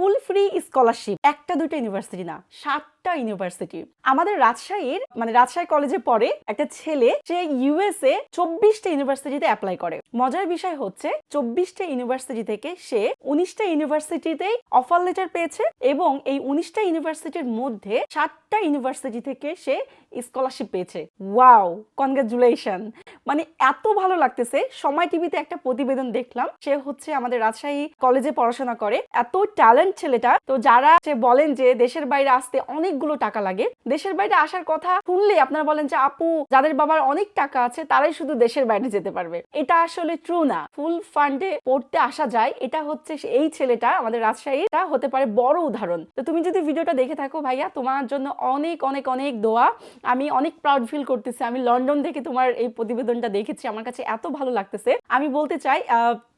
Full free scholarship. একটা দুটো university না, সাতটা ইউনিভার্সিটি। আমাদের রাজশাহীর মানে রাজশাহী কলেজে পড়ে একটা ছেলে, সে ইউএসএ চব্বিশটা ইউনিভার্সিটিতে অ্যাপ্লাই করে। মজার বিষয় হচ্ছে, চব্বিশটা ইউনিভার্সিটি থেকে সে উনিশটা ইউনিভার্সিটিতেই অফার লেটার পেয়েছে এবং এই উনিশটা ইউনিভার্সিটির মধ্যে সাতটা ইউনিভার্সিটি থেকে সে স্কলারশিপ পেয়েছে। ওয়াও! কনগ্রাচুলেশন! মানে এত ভালো লাগতেছে। সময় টিভিতে একটা প্রতিবেদন দেখলাম, সে হচ্ছে আমাদের রাজশাহী কলেজে পড়াশোনা করে। এত ট্যালেন্ট ছেলেটা। তো যারা সে বলেন যে দেশের বাইরে আসতে অনেকগুলো টাকা লাগে, দেশের বাইরে আসার কথা শুনলে আপনারা বলেন যে, আপু, যাদের বাবার অনেক টাকা আছে, তারাই শুধু দেশের বাইরে যেতে পারবে। এটা আসলে ট্রু না। ফুল ফান্ডে পড়তে আসা যায়। এটা হচ্ছে এই ছেলেটা, আমাদের রাজশাহীটা হতে পারে বড় উদাহরণ। তো তুমি যদি ভিডিওটা দেখে থাকো, ভাইয়া, তোমার জন্য অনেক অনেক অনেক দোয়া। আমি অনেক প্রাউড ফিল করতেছি। আমি লন্ডন থেকে তোমার এই প্রতিবেদনটা দেখেছি। আমার কাছে এত ভালো লাগতেছে। আমি বলতে চাই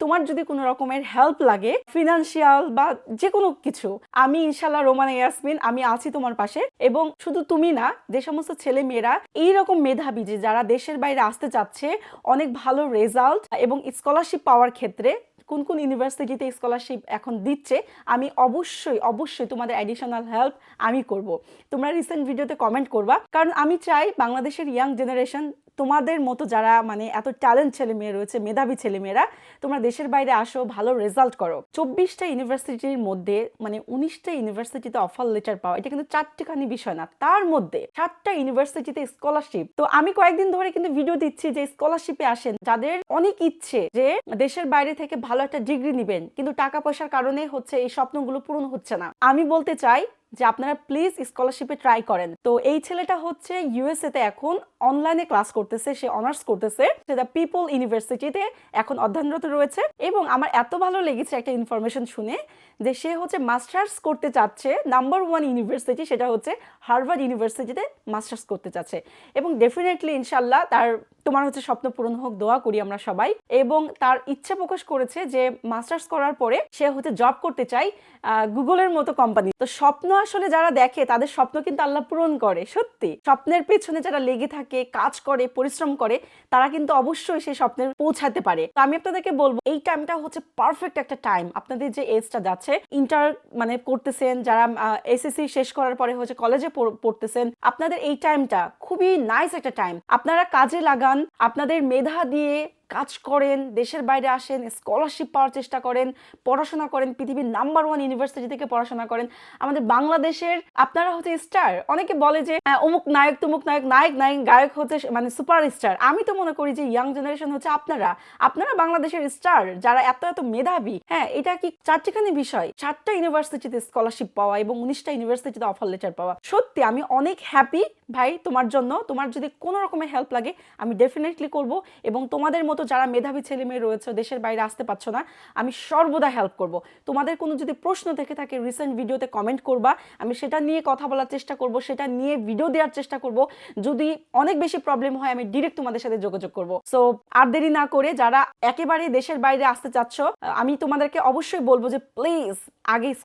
তোমার যদি কোনো রকমের হেল্প লাগে ফিনান্সিয়াল বা যে কোনো কিছু। আমি ইনশাল্লাহ রোমানা ইয়াসমিন, আমি আছি তোমার পাশে এবং শুধু তুমি না, যে সমস্ত ছেলে মেয়েরা এইরকম মেধাবী যে যারা দেশের বাইরে আসতে চাচ্ছে, অনেক ভালো রেজাল্ট এবং স্কলারশিপ পাওয়ার ক্ষেত্রে কোন কোন ইউনিভার্সিটিতে স্কলারশিপ এখন দিচ্ছে, আমি অবশ্যই অবশ্যই তোমাদের অ্যাডিশনাল হেল্প আমি করব। তোমরা রিসেন্ট ভিডিওতে কমেন্ট করবা, কারণ আমি চাই বাংলাদেশের ইয়াং জেনারেশন তোমাদের মতো যারা মানে এত ট্যালেন্ট ছেলে মেয়ে রয়েছে, মেধাবী ছেলে মেয়েরা, তোমরা দেশের বাইরে আসো, ভালো রেজাল্ট করো। চব্বিশটা ইউনিভার্সিটির মধ্যে মানে উনিশটা ইউনিভার্সিটিতে অফার লেটার পাওয়া, এটা কিন্তু চারটিখানি বিষয় না, তার মধ্যে সাতটা ইউনিভার্সিটিতে স্কলারশিপ তো আমি কয়েকদিন ধরে কিন্তু ভিডিও দিচ্ছি যে স্কলারশিপে আসেন, যাদের অনেক ইচ্ছে যে দেশের বাইরে থেকে ভালো একটা ডিগ্রি নেবেন, কিন্তু টাকা পয়সার কারণে হচ্ছে এই স্বপ্নগুলো পূরণ হচ্ছে না। আমি বলতে চাই যে আপনারা প্লিজ স্কলারশিপে ট্রাই করেন। তো এই ছেলেটা হচ্ছে ইউএসএ তে এখন অনলাইনে ক্লাস করতেছে, সে অনার্স করতেছে। সেটা পিপল ইউনিভার্সিটিতে এখন অধ্যয়নরত রয়েছে। এবং আমার এত ভালো লেগেছে একটা ইনফরমেশন শুনে যে সে হচ্ছে মাস্টার্স করতে চাচ্ছে নাম্বার ওয়ান ইউনিভার্সিটি সেটা হচ্ছে হার্ভার্ড ইউনিভার্সিটিতে মাস্টার্স করতে চাচ্ছে। এবং ডেফিনেটলি ইনশাল্লাহ তার তোমার হচ্ছে স্বপ্ন পূরণ হোক, দোয়া করি আমরা সবাই। এবং তার ইচ্ছা প্রকাশ করেছে যে মাস্টার্স করার পরে সে হচ্ছে জব করতে চাই গুগলের মতো কোম্পানি তো। স্বপ্ন আসলে যারা দেখে, তাদের স্বপ্ন কিন্তু আল্লাহ পূরণ করে, সত্যি। স্বপ্নের পেছনে যারা লেগে থাকে, কাজ করে, পরিশ্রম করে, তারা কিন্তু অবশ্যই সেই স্বপ্নের পৌঁছাতে পারে। তো আমি আপনাদেরকে বলব, এই টাইমটা হচ্ছে পারফেক্ট একটা টাইম আপনাদের যে এজটা যাচ্ছে ইন্টার মানে করতেছেন, যারা এসএসসি শেষ করার পরে হচ্ছে কলেজে পড়তেছেন, আপনাদের এই টাইমটা খুবই নাইস একটা টাইম আপনারা কাজে লাগান আপনাদের মেধা দিয়ে কাজ করেন, দেশের বাইরে আসেন স্কলারশিপ পাওয়ার চেষ্টা করেন, পড়াশোনা করেন, পৃথিবীর নাম্বার ওয়ান ইউনিভার্সিটি থেকে পড়াশোনা করেন। আমাদের বাংলাদেশের, আপনারা হচ্ছে স্টার অনেকে বলে যে অমুক নায়ক, তুমুক নায়ক নায়ক নায়ক, গায়ক হচ্ছে মানে সুপার স্টার আমি তো মনে করি যে ইয়াং জেনারেশন হচ্ছে আপনারা। আপনারা বাংলাদেশের স্টার যারা এত এত মেধাবী। হ্যাঁ এটা কি চারটিখানি বিষয়। চারটা ইউনিভার্সিটিতে স্কলারশিপ পাওয়া এবং উনিশটা ইউনিভার্সিটিতে অফার লেটার পাওয়া। সত্যি, আমি অনেক হ্যাপি ভাই, তোমার জন্য, তোমার যদি কোনো রকমের হেল্প লাগে, আমি ডেফিনেটলি করব। এবং তোমাদের মতো যারা মেধাবী ছেলে মেয়ে রয়েছে, দেশের বাইরে আসতে পারছ না, আমি সর্বদা হেল্প করব। তোমাদের কোনো যদি প্রশ্ন থেকে থাকে রিসেন্ট ভিডিওতে কমেন্ট করবা, আমি সেটা নিয়ে কথা বলার চেষ্টা করব, সেটা নিয়ে ভিডিও দেওয়ার চেষ্টা করব। যদি অনেক বেশি প্রবলেম হয়, আমি ডিরেক্ট তোমাদের সাথে যোগাযোগ করব। সো আর দেরি না করে যারা একেবারে দেশের বাইরে আসতে চাচ্ছ আমি তোমাদেরকে অবশ্যই বলব যে প্লিজ আগে